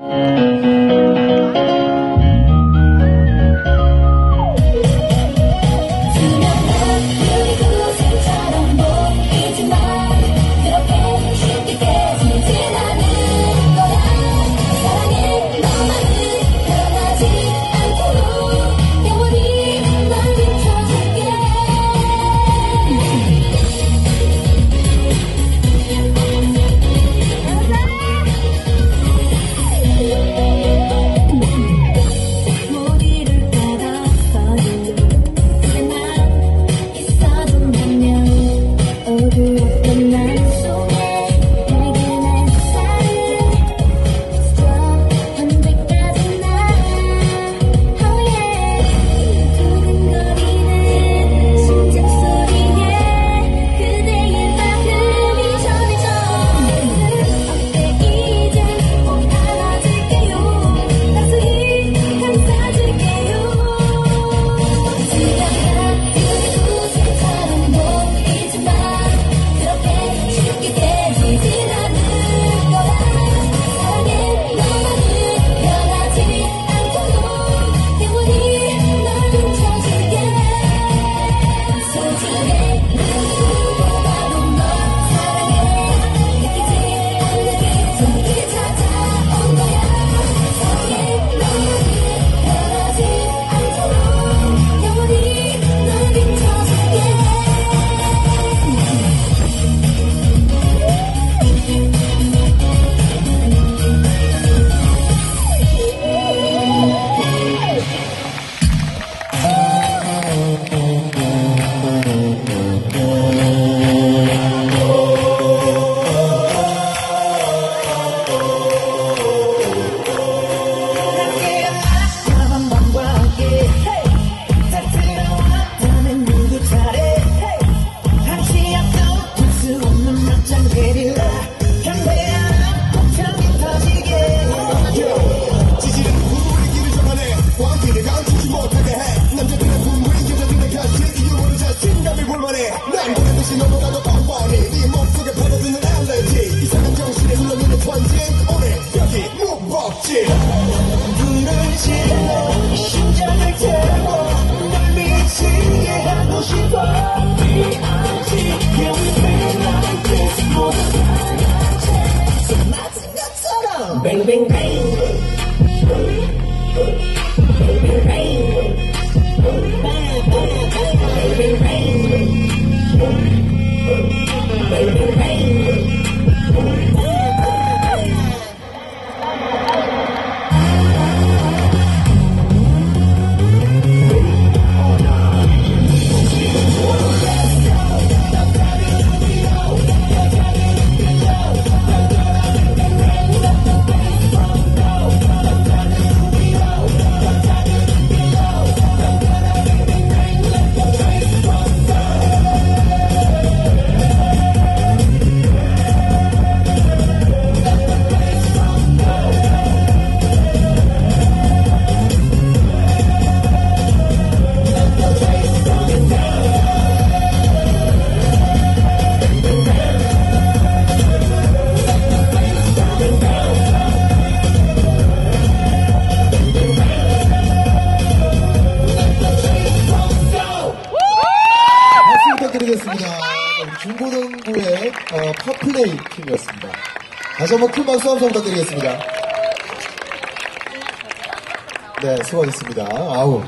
Mm-hmm. 어, 퍼플레이 팀이었습니다. 다시 한번 큰 박수 한번 부탁드리겠습니다. 네, 수고하셨습니다. 아우.